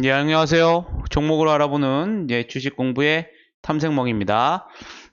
예, 안녕하세요. 종목으로 알아보는 예, 주식 공부의 탐색멍입니다.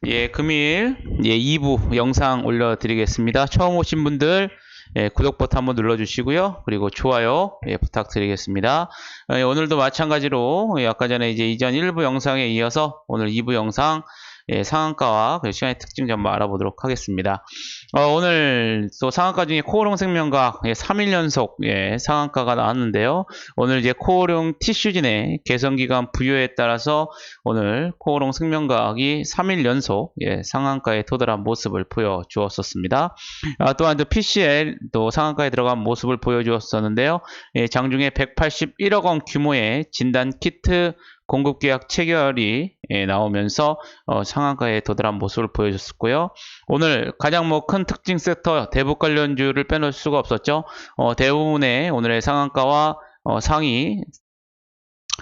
예, 금일 예, 2부 영상 올려드리겠습니다. 처음 오신 분들 예, 구독 버튼 한번 눌러주시고요. 그리고 좋아요 예, 부탁드리겠습니다. 예, 오늘도 마찬가지로 예, 아까 전에 이제 이전 1부 영상에 이어서 오늘 2부 영상 예, 상한가와 그 시간의 특징 좀 알아보도록 하겠습니다. 어, 오늘 또 상한가 중에 코오롱 생명과 예, 3일 연속 예, 상한가가 나왔는데요. 오늘 이제 코오롱 티슈진의 개선기간 부여에 따라서 오늘 코오롱 생명과학이 3일 연속 예, 상한가에 도달한 모습을 보여주었었습니다. 아, 또한 또 PCL 또 상한가에 들어간 모습을 보여주었었는데요. 예, 장중에 181억 원 규모의 진단 키트 공급 계약 체결이 예, 나오면서 어, 상한가에 도달한 모습을 보여줬었고요. 오늘 가장 뭐 큰 특징 섹터 대북 관련주를 빼놓을 수가 없었죠. 어, 대부분의 오늘의 상한가와 어, 상위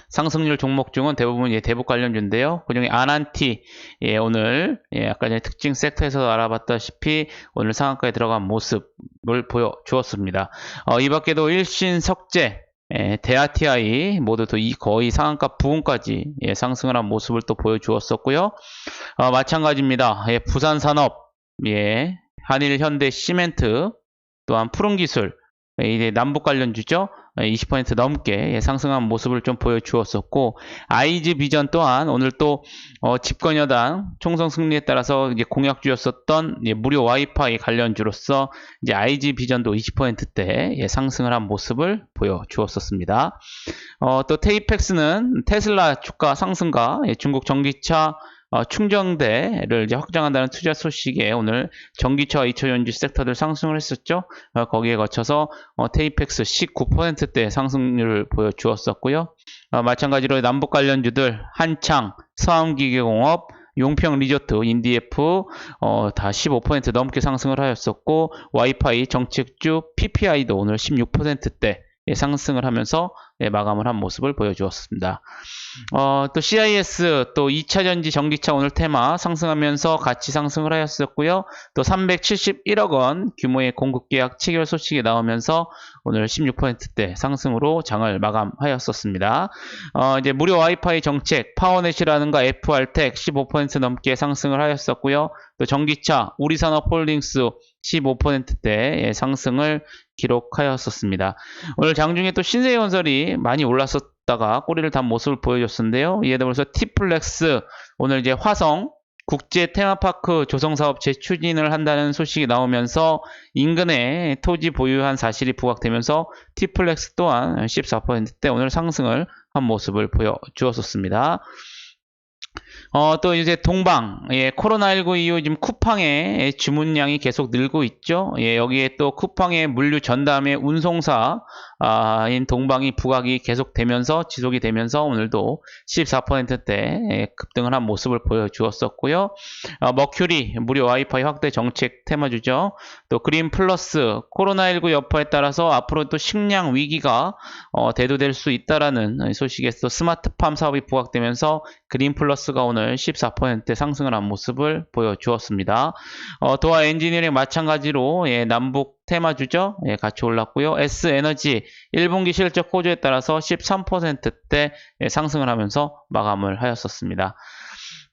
상승률 종목 중은 대부분 예, 대북 관련주인데요. 그중에 아난티 예, 오늘 예, 아까 전에 특징 섹터에서 알아봤다시피 오늘 상한가에 들어간 모습을 보여주었습니다. 어, 이 밖에도 일신 석재 예, 대아티아이 모두 또이 거의 상한가 부분까지 예, 상승을 한 모습을 또 보여주었었고요. 어, 마찬가지입니다. 예, 부산산업, 예, 한일 현대 시멘트, 또한 푸른기술, 예, 남북 관련주죠. 20% 넘게 예, 상승한 모습을 좀 보여주었었고 아이즈 비전 또한 오늘 또 어, 집권 여당 총선 승리에 따라서 이제 공약주였었던 예, 무료 와이파이 관련주로서 이제 아이즈 비전도 20%대 예, 상승을 한 모습을 보여주었었습니다. 어, 또 테이펙스는 테슬라 주가 상승과 예, 중국 전기차 어, 충전대를 이제 확장한다는 투자 소식에 오늘 전기차와 2차전지 섹터들 상승을 했었죠. 어, 거기에 거쳐서 어, 테이펙스 19%대 상승률을 보여주었었고요. 어, 마찬가지로 남북 관련주들 한창, 서암기계공업, 용평 리조트, 인디에프 어, 다 15% 넘게 상승을 하였었고 와이파이 정책주 PPI도 오늘 16%대 예, 상승을 하면서 예, 마감을 한 모습을 보여주었습니다. 어, 또 CIS 또 2차전지 전기차 오늘 테마 상승하면서 같이 상승을 하였었고요. 또 371억 원 규모의 공급 계약 체결 소식이 나오면서 오늘 16%대 상승으로 장을 마감하였었습니다. 어, 이제 무료 와이파이 정책 파워넷이라는가 FR텍 15% 넘게 상승을 하였었고요. 또 전기차 우리산업홀딩스 15%대 예, 상승을 기록하였었습니다. 오늘 장중에 또 신세건설이 많이 올랐었다가 꼬리를 단 모습을 보여줬었는데요. 이에 더불어서 티플렉스 오늘 이제 화성 국제 테마파크 조성 사업 재추진을 한다는 소식이 나오면서 인근에 토지 보유한 사실이 부각되면서 티플렉스 또한 14%대 오늘 상승을 한 모습을 보여주었었습니다. 어, 또 이제 동방, 예, 코로나19 이후 지금 쿠팡의 주문량이 계속 늘고 있죠. 예, 여기에 또 쿠팡의 물류 전담의 운송사, 아, 인 동방이 부각이 계속되면서 지속이 되면서 오늘도 14%대 예, 급등을 한 모습을 보여주었었고요. 어, 머큐리 무료 와이파이 확대 정책 테마주죠. 또 그린 플러스 코로나19 여파에 따라서 앞으로 또 식량 위기가 어, 대두될 수 있다라는 소식에서 스마트팜 사업이 부각되면서 그린 플러스가 오늘 14% 상승을 한 모습을 보여주었습니다. 어, 도화 엔지니어링 마찬가지로 예, 남북 테마주죠. 예, 같이 올랐고요. S에너지 1분기 실적 호조에 따라서 13%대 예, 상승을 하면서 마감을 하였었습니다.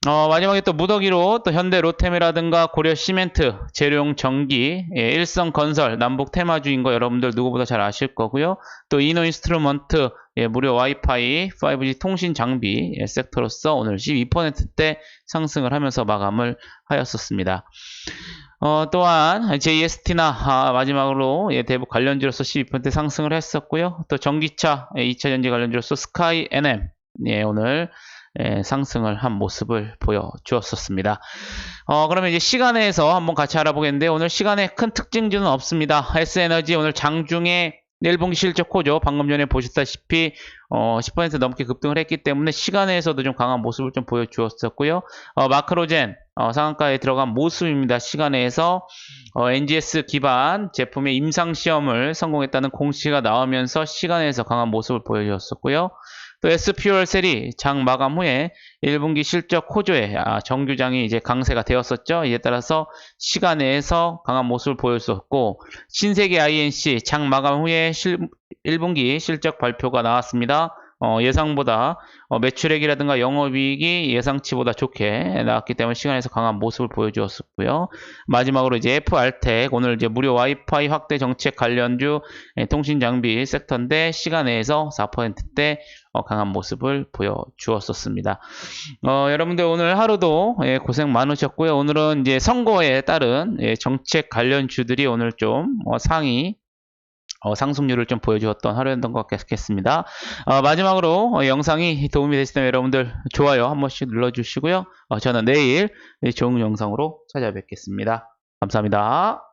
어, 마지막에 또 무더기로 또 현대 로템이라든가 고려 시멘트, 재료용 전기, 예, 일성 건설, 남북 테마주인 거 여러분들 누구보다 잘 아실 거고요. 또 이노 인스트루먼트, 예, 무료 와이파이, 5G 통신 장비 예, 섹터로서 오늘 12%대 상승을 하면서 마감을 하였었습니다. 어, 또한 JST나 아, 마지막으로 예, 대북 관련주로서 12% 상승을 했었고요. 또 전기차 예, 2차 전지 관련주로서 스카이 NM 예, 오늘 예, 상승을 한 모습을 보여주었었습니다. 어, 그러면 이제 시간에서 한번 같이 알아보겠는데 오늘 시간에 큰 특징주는 없습니다. S에너지 오늘 장중에 1분기 실적 호조 방금 전에 보셨다시피 어, 10% 넘게 급등을 했기 때문에 시간에서도 좀 강한 모습을 좀 보여주었었고요. 어, 마크로젠 어, 상한가에 들어간 모습입니다. 시간에서 어, NGS 기반 제품의 임상 시험을 성공했다는 공시가 나오면서 시간에서 강한 모습을 보여주었었고요. 또 SPOR 셀이 장 마감 후에 1분기 실적 호조에 아, 정규장이 이제 강세가 되었었죠. 이에 따라서 시간에서 강한 모습을 보였었고 신세계 INC 장 마감 후에 실, 1분기 실적 발표가 나왔습니다. 어, 예상보다 어, 매출액이라든가 영업이익이 예상치보다 좋게 나왔기 때문에 시간에서 강한 모습을 보여주었었고요. 마지막으로 이제 FR텍 오늘 이제 무료 와이파이 확대 정책 관련주 예, 통신 장비 섹터인데 시간에서 4%대 어, 강한 모습을 보여주었었습니다. 어, 여러분들 오늘 하루도 예, 고생 많으셨고요. 오늘은 이제 선거에 따른 예, 정책 관련 주들이 오늘 좀 어, 상위 어, 상승률을 좀 보여주었던 하루였던 것 같겠습니다. 어, 마지막으로 어, 영상이 도움이 되시다면 여러분들 좋아요 한 번씩 눌러주시고요. 어, 저는 내일 예, 좋은 영상으로 찾아뵙겠습니다. 감사합니다.